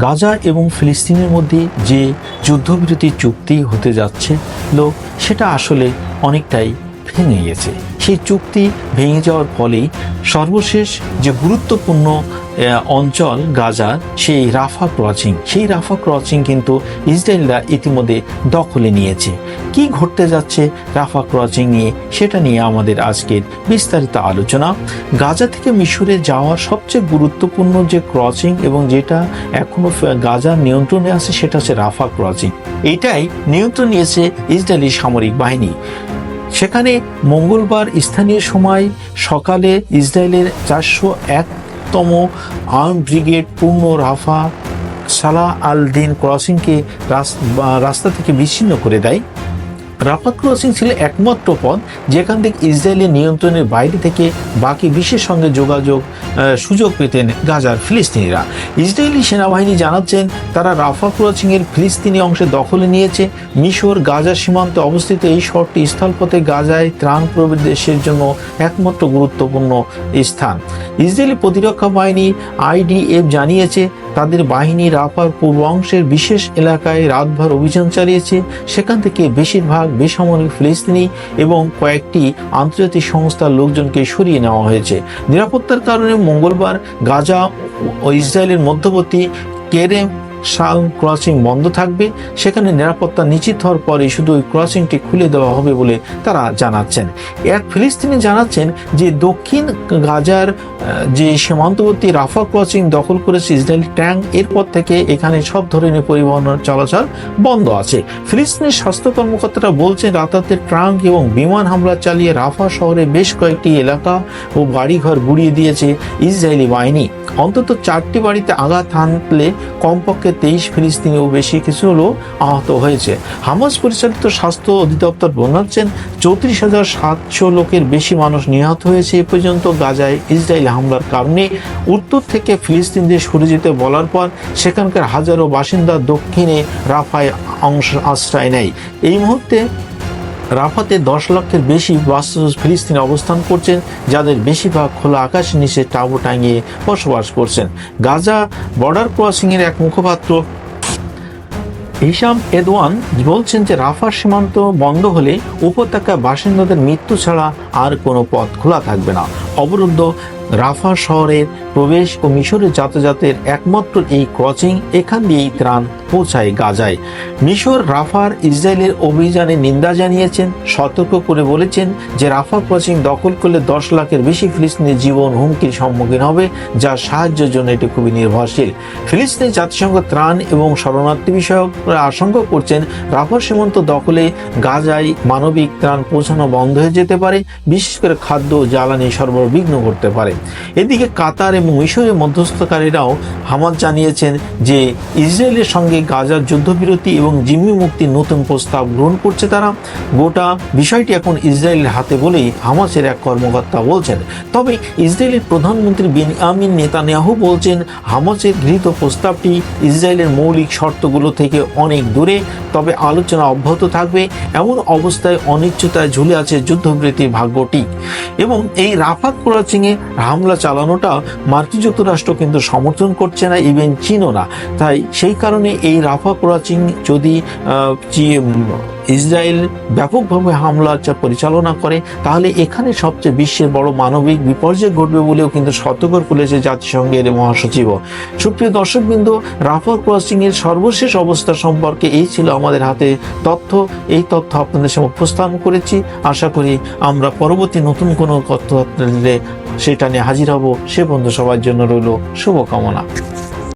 গাজা এবং ফিলিস্তিনের মধ্যে যে যুদ্ধবিরতি চুক্তি হতে যাচ্ছে, লোক, সেটা আসলে অনেকটাই ভেঙে গেছে। সেই চুক্তি ভেঙে যাওয়ার ফলেই সর্বশেষ যে গুরুত্বপূর্ণ অঞ্চল গাজার সেই রাফা ক্রসিং। সেই রাফা ক্রসিং কিন্তু ইসরায়েলরা ইতিমধ্যে দখলে নিয়েছে। কি ঘটতে যাচ্ছে রাফা ক্রসিং নিয়ে, সেটা নিয়ে আমাদের আজকের বিস্তারিত আলোচনা। গাজা থেকে মিশরে যাওয়ার সবচেয়ে গুরুত্বপূর্ণ যে ক্রসিং এবং যেটা এখনও ফ- গাজার নিয়ন্ত্রণে আছে, সেটা হচ্ছে রাফা ক্রসিং। এটাই নিয়ন্ত্রণ নিয়েছে ইসরায়েলি সামরিক বাহিনী। সেখানে মঙ্গলবার স্থানীয় সময় সকালে ইসরায়েলের চারশো একতম আর্ম ব্রিগেড পূর্ণ রাফা সালা আল দিন ক্রসিংকে রাস- রাস্তা থেকে বিচ্ছিন্ন করে দেয়। রাফা ক্রসিং ছিল একমাত্র পথ যেখান থেকে ইসরায়েলের নিয়ন্ত্রণের বাইরে থেকে বাকি বিশ্বের সঙ্গে যোগাযোগ সুযোগ পেতেন গাজার ফিলিস্তিনিরা। ইসরায়েলি সেনাবাহিনী জানাচ্ছেন তারা রাফা ক্রসিং এর ফিলিস্তিনি অংশে দখলে নিয়েছে। মিশর, গাজা সীমান্তে অবস্থিত এই শহরটি স্থলপথে গাজায় ত্রাণ প্রবেশের জন্য একমাত্র গুরুত্বপূর্ণ স্থান। ইসরায়েলি প্রতিরক্ষা বাহিনী আইডিএফ জানিয়েছে তাদের বাহিনী রাফার পূর্বাংশের বিশেষ এলাকায় রাতভর অভিযান চালিয়েছে। সেখান থেকে বেশিরভাগ বেসামরিক ফিলিস্তিনি এবং কয়েকটি আন্তর্জাতিক সংস্থার লোকজনকে সরিয়ে নেওয়া হয়েছে। নিরাপত্তার কারণে মঙ্গলবার গাজা ও ইসরায়েলের মধ্যবর্তী কেরেম শাল ক্রসিং বন্ধ থাকবে, সেখানে নিরাপত্তা নিশ্চিত হওয়ার পরে শুধু ওই ক্রসিংটি খুলে দেওয়া হবে বলে তারা জানাচ্ছেন। এক ফিলিস্তিনি জানাচ্ছেন যে দক্ষিণ গাজার যে সীমান্তবর্তী রাফা ক্রসিং দখল করেছে ইসরায়েলি ট্যাঙ্ক, এরপর থেকে এখানে সব ধরনের পরিবহন চলাচল বন্ধ আছে। ফিলিস্তিনের স্বাস্থ্য কর্মকর্তারা বলছেন রাতাতে ট্রাঙ্ক এবং বিমান হামলা চালিয়ে রাফা শহরে বেশ কয়েকটি এলাকা ও বাড়িঘর গুড়িয়ে দিয়েছে ইসরায়েলি বাহিনী। অন্তত চারটি বাড়িতে আঘাত হানলে কমপক্ষে তেইশ ফিলিস্তিনি ও বেশি কিছু লোক আহত হয়েছে। হামাস পরিচালিত স্বাস্থ্য অধিদপ্তর জানাচ্ছেন চৌত্রিশ হাজার সাতশো লোকের বেশি মানুষ নিহত হয়েছে এ পর্যন্ত। গাজায় ইসরায়েল হামলার কারণে উত্তর থেকে ফিলিস্তিনদের সরে যেতে বলার পর সেখানকার হাজারো বাসিন্দা দক্ষিণে রাফায় অংশ আশ্রয় নেয়। এই মুহূর্তে রাফাতে দশ লক্ষের বেশি বাস্তুস ফিলিস্তিনে অবস্থান করছেন, যাদের বেশিরভাগ খোলা আকাশের নিচে টাবু টাঙিয়ে বসবাস করছেন। গাজা বর্ডার ক্রসিংয়ের এক মুখপাত্র হিসাম এদওয়ান বলছেন যে রাফার সীমান্ত বন্ধ হলে উপত্যকার বাসিন্দাদের মৃত্যু ছাড়া আর কোনো পথ খোলা থাকবে না। অবরুদ্ধ রাফা শহরের প্রবেশ ও মিশরের যাতায়াতের একমাত্র এই ক্রসিং এখান দিয়েই ত্রাণ পৌঁছায় গাজায়। মিশর রাফার ইসরায়েলের অভিযানে নিন্দা জানিয়েছেন, সতর্ক করে বলেছেন যে রাফা ক্রসিং দখল করলে দশ লাখের বেশি ফিলিস্তিনের জীবন হুমকির সম্মুখীন হবে, যা সাহায্যের জন্য এটি খুবই নির্ভরশীল। ফিলিস্তিনি জাতিসংঘ ত্রাণ এবং শরণার্থী বিষয়করা আশঙ্কা করছেন রাফা সীমান্ত দখলে গাজায় মানবিক ত্রাণ পৌঁছানো বন্ধ হয়ে যেতে পারে, বিশেষ করে খাদ্য জ্বালানি সরবরাহ বিঘ্ন করতে পারে। এদিকে কাতার এবং মিশরের মধ্যস্থকারীরাও হামাদ জানিয়েছেন যে ইসরায়েলের সঙ্গে গাজার যুদ্ধবিরতি এবং জিম্মি মুক্তির নতুন প্রস্তাব গ্রহণ করছে তারা। গোটা বিষয়টি এখন ইসরায়েলের হাতে বলেই হামাসের এক কর্মকর্তা বলছেন। তবে ইসরায়েলের প্রধানমন্ত্রী বেনিয়ামিন নেতানিয়াহু বলছেন, হামাসের গৃহীত প্রস্তাবটি ইসরায়েলের মৌলিক শর্তগুলো থেকে অনেক দূরে, তবে আলোচনা অব্যাহত থাকবে। এমন অবস্থায় অনিশ্চয়তায় ঝুলে আছে যুদ্ধবিরতির ভাগ্যটি। এবং এই রাফাত ক্রসিংয়ে হামলা চালানোটা মার্কিন যুক্তরাষ্ট্র কিন্তু সমর্থন করছে না ইভেন চীনও না। তাই সেই কারণে এই রাফা ক্রসিং যদি ইসরায়েল ব্যাপকভাবে হামলা চা- পরিচালনা করে, তাহলে এখানে সবচেয়ে বিশ্বের বড় মানবিক বিপর্যয় ঘটবে বলেও কিন্তু সতর্ক করেছে জাতিসংঘের মহাসচিব সুপ্রিয় দর্শকবৃন্দ রাফা ক্রসিং এর সর্বশেষ অবস্থা সম্পর্কে এই ছিল আমাদের হাতে তথ্য। এই তথ্য আপনাদের সামনে উপস্থাপন করেছি। আশা করি আমরা পরবর্তী নতুন কোনো তথ্য সেটা নিয়ে হাজির হব। সে বন্ধু সবার জন্য রইল শুভকামনা।